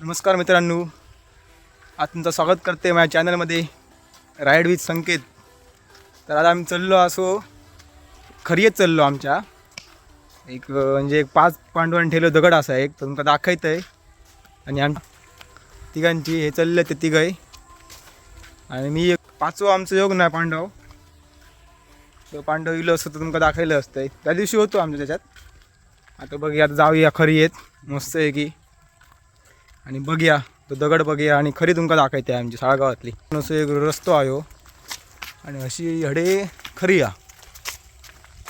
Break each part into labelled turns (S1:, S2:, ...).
S1: नमस्कार मित्रांनो. आज तुमचं स्वागत करते माझ्या चॅनलमध्ये राईड विथ संकेत. तर आज आम्ही चाललो असो खरीयत चाललो आमच्या. एक म्हणजे एक पाच पांडवांनी ठेवलं दगड असा एक तर तुमका दाखवत आहे आणि आम तिघांची हे चाललं ते तिघही आणि मी एक पाचवं आमचं योग नाही पांडव. तो पांडव इलो असतो तर तुमका दाखवलं असतं त्या दिवशी होतो आमच्या त्याच्यात. आता बघ आता जाऊया खरी येत. मस्त आहे की. आणि बघूया तो दगड बघूया आणि खरी तुमका दाखवते आमची साळगावातली. असं एक रस्तो आहे आणि अशी हडे खरी या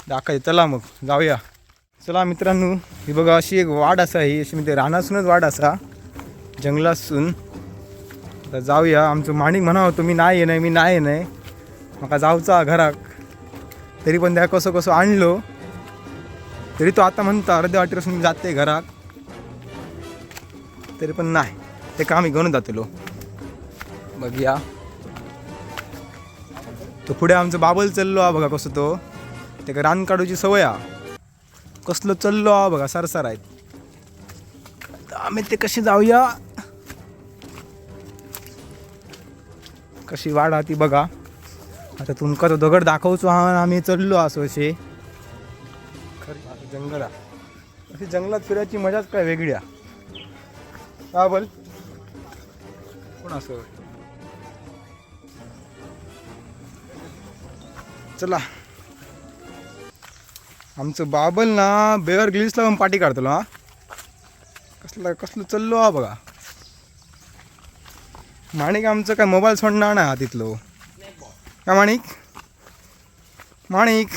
S1: दाखवते चला मग जाऊया. चला मित्रांनो ही बघा अशी एक वाट असा ही अशी म्हणजे रानासूनच वाट असा जंगलासून. आता जाऊया आमचं माणिक म्हणावं तुम्ही नाही येणं मी नाही येणं म्हाका जाऊचा घराक. तरी पण त्या कसं कसं आणलो तरी तो आता म्हणता अर्ध्या वाटेपासून मी जाते घरात तरी पण नाही. ते काम घेऊन जातलो. बघूया. तो पुढे आमचं बाबल चल्लो हा बघा कसं तो. ते रान काढूची सवय हा कसलो चललो हा बघा सरसर आहेत. आम्ही ते कशी जाऊया? कशी वाढ हा ती बघा. आता तुमका तो दगड दाखवचो हा आणि आम्ही चढलो असो असे. खरी जंगल हा. अशी जंगलात फिरायची मजाच काय वेगळी आहे. हा. बोल. कोण असं? चला. आमचं बाबल ना बेवर ग्लिसला पण पाठी काढतो हा. कसलं कसलं चाललो हा बघा. माणिक आमचं काय मोबाईल सोडणार हा तिथलो. का माणिक? माणिक?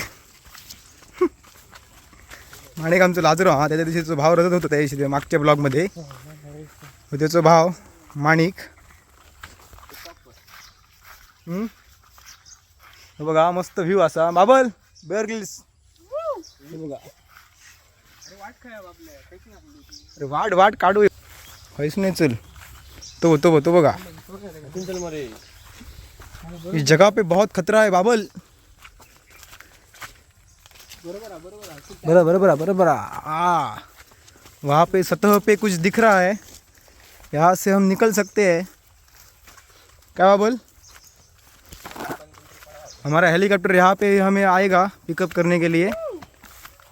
S1: माणिक आमचं लाजरो हा त्याच्या दिवशीचा भाव रजत होता त्या दिवशी मागच्या ब्लॉगमध्ये. व त्याचा भाव माणिक. बघा मस्त व्ह्यू असा. बाबल बेअर गिल्स हे बघा. अरे वाट वाट काढू. खैस नाही चल. तो होतो होतो बघा. इस जगह पे बहुत खतरा है बाबल. बरा बरा बरा बरा बरा. आ. वहाँ पे सतह पे कुछ दिख रहा है. यहाँ से हम निकल सकते हैं। क्या बाबल हमारा हेलीकॉप्टर यहाँ पे हमें आएगा पिकअप करने के लिए।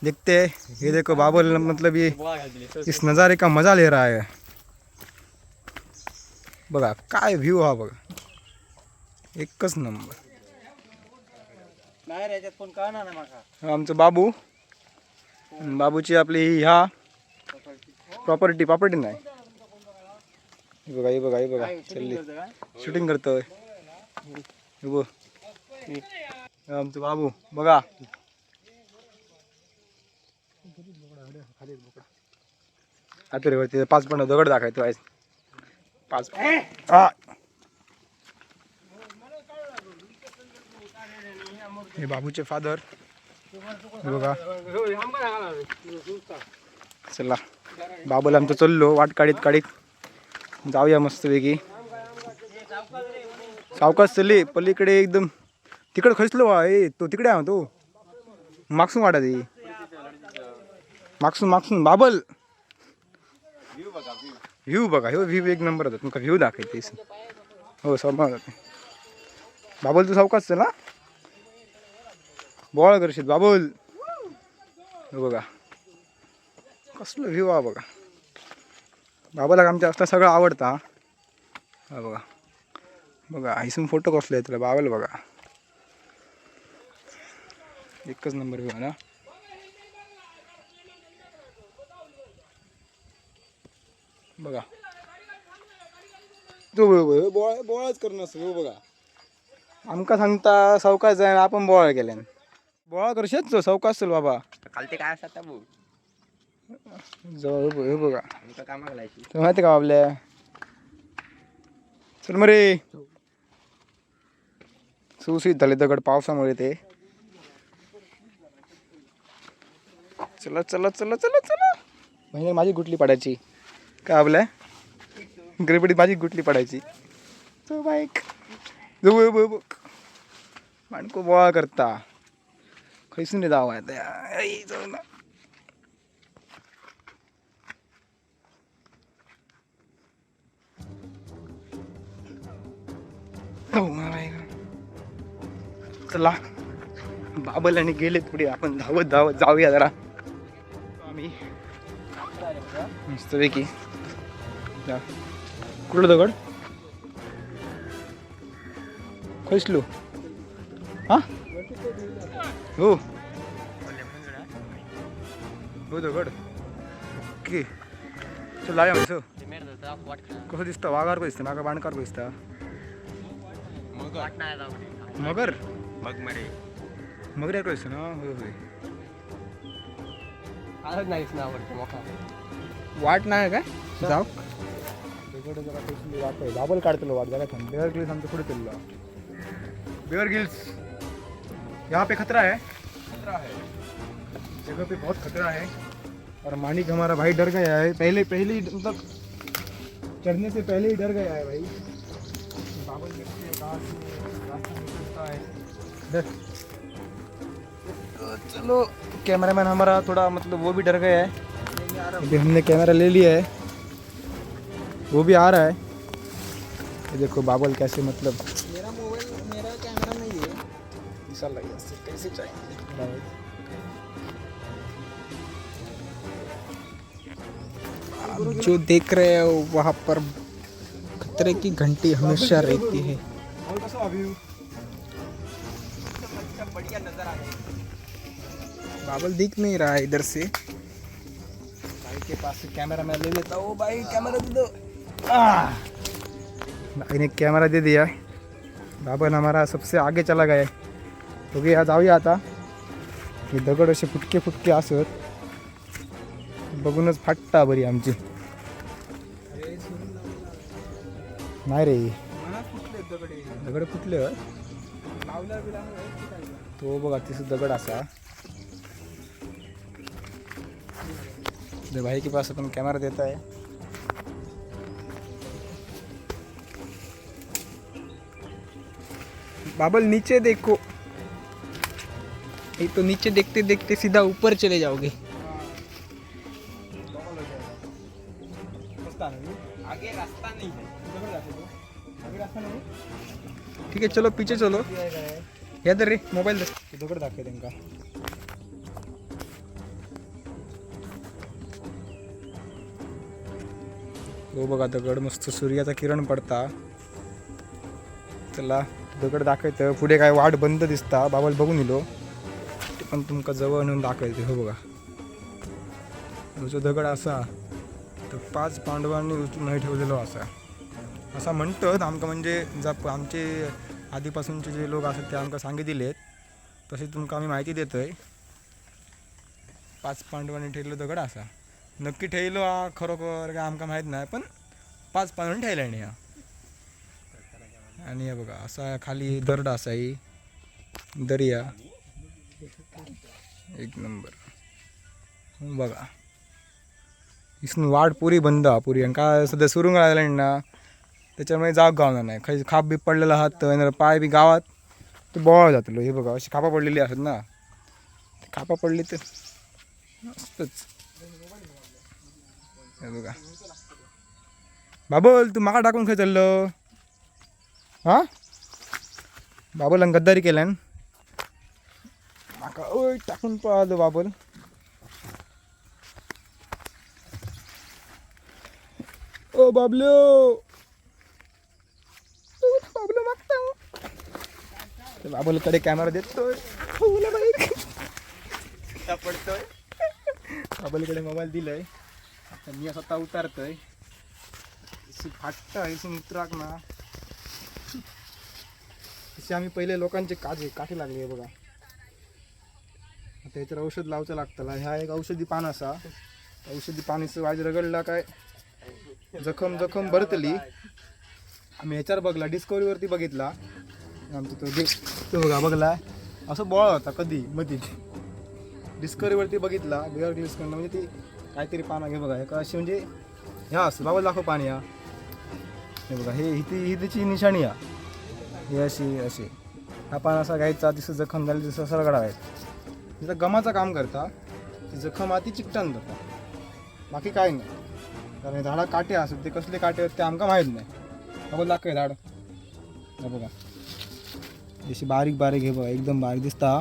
S1: देखते हैं। ये देखो बाबल मतलब ये इस नज़ारे का मज़ा ले रहा है। बघा काय व्ह्यू हा बघा। एकच नंबर। हा आमचं बाबू आणि बाबूची आपली ह्या प्रॉपर्टी प्रॉपर्टी नाही. हे बघा हे बघा हे बघा. चालली शूटिंग करतोय बघ. आमचं बाबू बघा. आता रे वरती पाच पण दगड दाखवायचो आहे पाच. हा हे बाबूचे फादर. बघा. चला. बाबूला आमचं चाललो वाट काढीत काढीत. जाऊया मस्तपैकी सावकाश चालले पलीकडे एकदम तिकडे खचलो ए तो तिकडे आहे तो. मागसून वाटा ते मागसून मागसून बाबल. व्ह्यू बघा हो व्ह्यू एक नंबर होता. तुमका व्ह्यू दाखवते हो समज बाबल तू सावकाश चला बोळ करशील बाबल. हो, बघा. कसलं व्ह्यू हा बघा. बाबाला आमच्या असला सगळं आवडता. हा बघा. बघा आईसून फोटो कसले आहेत तुला बाबाला बघा. एकच नंबर व्ह्यू ना. बघा. तो बोळा बोळाच करणं असं हो बघा. आमका सांगता सावकाश जाय आपण बोळा केल्यान. बोळा करशेच तो सावकाश चल बाबा.
S2: खालते काय असतात
S1: जवळ हे बघा. तुला माहिती का आपल्या? चल मरे. सुसीत झाले दगड पावसामुळे ते. चला चला चला चला चला. महिने माझी गुटली पडायची. काय आपल्या? गडबडीत माझी गुटली पडायची. तो बाईक. बघ माणको बोळा करता. खैसून जावा जाऊ ना. हो, चला. बाबल आणि गेलेत पुढे आपण धावत धावत जाऊया जरा. आम्ही मस्तपैकी कुठलं दगड? खसलो हा? हो. हो दगड. ओके. चला लाया कसं दिसतं? वाघार दिसतं नाका बाणकार दिसता मगर
S2: मग
S1: मगर दिसतं ना होय होय
S2: आलंच नाहीस ना आवडतं मोठा
S1: वाट नाही काय जाऊ जरा कसली वाट आहे बाबल काढतलो वाट जरा थांब बेअर गिल्स आमचं पुढे चाललो बेअर गिल्स यहाँ पे खतरा है
S2: खतरा है
S1: जगह पे बहुत खतरा है और मानिक हमारा भाई डर गया है पहले पहले ही मतलब चढ़ने से पहले ही डर गया है भाई बाबल तो चलो कैमरामैन हमारा थोड़ा मतलब वो भी डर गया है। अभी हमने कैमरा ले लिया है। वो भी आ रहा है। ये देखो बाबल कैसे मतलब
S2: मेरा मोबाइल मेरा कैमरा नहीं है।
S1: कैसे चाहिए?
S3: जो देख रहे हो वहाँ पर खतरे की घंटी हमेशा रहती है।
S2: बढ़िया नजर आ
S3: बाबल दिख नहीं रहा है इधर से।
S1: भाई के पास से कैमरा मैं ले लेता हूँ भाई कैमरा दे दो! भाई ने कैमरा दे दिया। बाबन हमारा सबसे आगे चला गया। तो आज जाऊया आता हे दगड असे फुटके फुटके असत बघूनच फाटता बरी आमची। नाही रे। दगड होय. तो बघा तिथं दगड असा. भाई के पास अपन कैमरा देता है
S3: बाबल नीचे देखो. ये तो नीचे देखते देखते सीधा ऊपर चले जाओगे.
S2: आगे रास्ता नहीं है
S3: ठीक है चलो पीछे चलो. या तर रे मोबाईल दे.
S1: दगड दाखव त्यांका हो बघा दगड मस्त सूर्याचा किरण पडता. चला दगड दाखवतं पुढे काय वाट बंद दिसता. बाबाला बघून इलो ते पण तुमका जवळ नेऊन दाखवायचं हो बघा. जो दगड असा तर पाच पांडवांनी उचलून नाही ठेवलेलो असा. असं म्हणतात. आमकां म्हणजे जा आमचे आधीपासूनचे जे लोक असतात ते आमकां सांगितलेत तसे तुमका आम्ही माहिती देतोय. पाच पांडवांनी ठेयलो दगड असा. नक्की ठेवलो हा खरोखर काय आमकां माहीत नाही पण पाच पांडवांनी ठेवला नाही हा आणि हे बघा असा खाली दरड असा ही दर्या. एक नंबर. बघा. इथून वाट पुरी बंद हा पुरी. आणि काय सध्या सुरूंग लागला ना त्याच्यामुळे जाग गावणार नाही. खाली खाप बी पडलेला हात नाहीतर पाय बी गावात. तो बोळा जातलो हे बघा अशी खापा पडलेली असत ना. खापा पडली तर मस्तच. हे बघा. बाबल तू माका टाकून खंय चाललो. हां? बाबल गद्दारी केल्यान. माका ओय टाकून पळालो बाबल. ओ बाबलो ओ, बाबलो मागता ते बाबूलकडे कॅमेरा देतोय
S2: पडतोय?
S1: बाबूलकडे मोबाईल दिलाय. आता मी स्वतः उतारतोय. फाटत इथून उतराक ना. तसे आम्ही पहिले लोकांचे काजे काठी लागली आहे बघा. आता याच्यावर औषध लावचं लागतं ह्या एक औषधी पान असा. औषधी पाणीचं वाज रगडला काय? जखम जखम भरतली. आम्ही ह्याच्यावर बघला डिस्कवरीवरती बघितला. आमचं तो दे तो बघा बघला. असं बोळा होता कधी मधीच डिस्कवरीवरती बघितला बिअर ग्लिस करणं म्हणजे ती काहीतरी पानं घे बघा एका अशी म्हणजे ह्या असं बाबा दाखव पाणी हा हे बघा हे ही ती ही त्याची निशाणी हा हे अशी अशी. हा पान असा घ्यायचा तिथं जखम झाली तसं सरगडा आहे. तिथं गमाचं काम करता ती जखम आती चिकटान जाता बाकी काय नाही. कारण झाडा काटे असत ते कसले काटे आहेत ते आमका माहीत नाही. बाबा दाखव झाड. बघा. जशी बारीक बारीक हे बघा एकदम बारीक दिसता।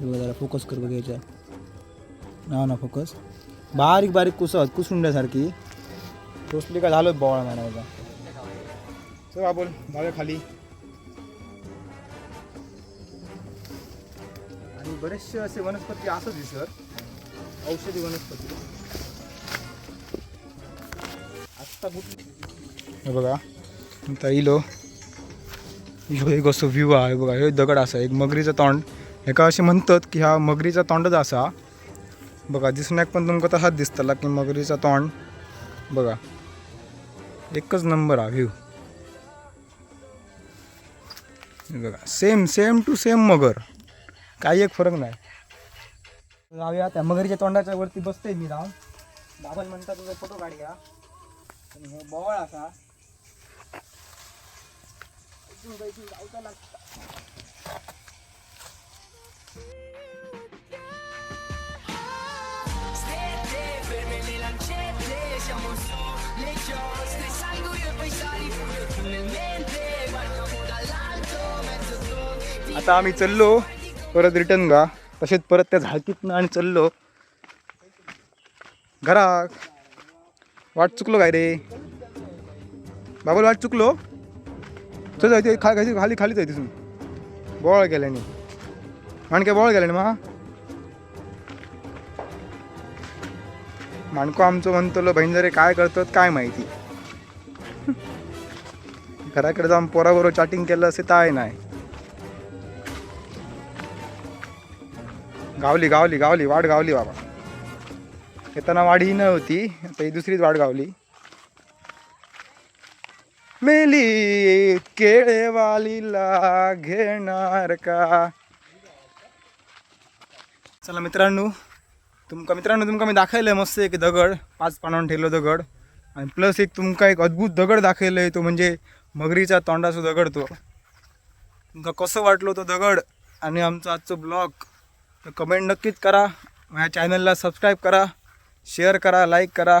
S1: बघा जरा फोकस कर बघ याच्या ना ना फोकस बारीक बारीक कुसत कुसुंड्यासारखी. टोचली का झालं बॉळ म्हणायचा. चला बोल जाऊया खाली. आणि बरेचसे असे वनस्पती असत दिसत औषधी वनस्पती. आत्ता कुठली? हे बघा. आता इलो ह्यो एक असो व्ह्यू आहे बघा ह्यो दगड असा एक मगरीचं तोंड. हेका असे म्हणतात की हा मगरीचा तोंडच असा. बघा दिसण्याक पण तुमका तसाच दिसतला की मगरीचा तोंड. बघा एकच नंबर हा व्ह्यू बघा सेम सेम टू सेम मगर. काही एक फरक नाही. जाऊया त्या मगरीच्या तोंडाच्या वरती बसते मी राहून बाबन म्हणतात तुझा फोटो काढूया हे बवळ असा. आता आम्ही चाललो परत रिटर्न गा. तसेच परत त्या झाकीतनं आणि चाललो. घरा वाट चुकलो काय रे? बाबा वाट चुकलो? चल जायते खा खाली खाली खाली जायते तुम्ही. बोळ गेल्याने माणके बोळ गेल्याने मा माणको आमचं म्हणतो बहिणजरे काय करतात काय माहिती. घराकडे जाऊन पोराबरोबर चॅटिंग केलं असे काय नाही. गावली गावली गावली वाट गावली बाबा. येताना वाढ ही नव्हती आता ही दुसरीच वाट गावली. मेली केळेवालीला घेणार का? चला मित्रांनो तुमका मित्रांनो तुमका मी दाखवलं मस्त एक दगड पाच पानावर ठेवलं दगड. आणि प्लस एक तुमका एक अद्भुत दगड दाखवलंय तो म्हणजे मगरीचा तोंडाचा दगड तो. तुमका कसं वाटलो तो दगड आणि आमचा आजचं ब्लॉग तर कमेंट नक्कीच करा. माझ्या चॅनलला सबस्क्राईब करा शेअर करा लाईक करा.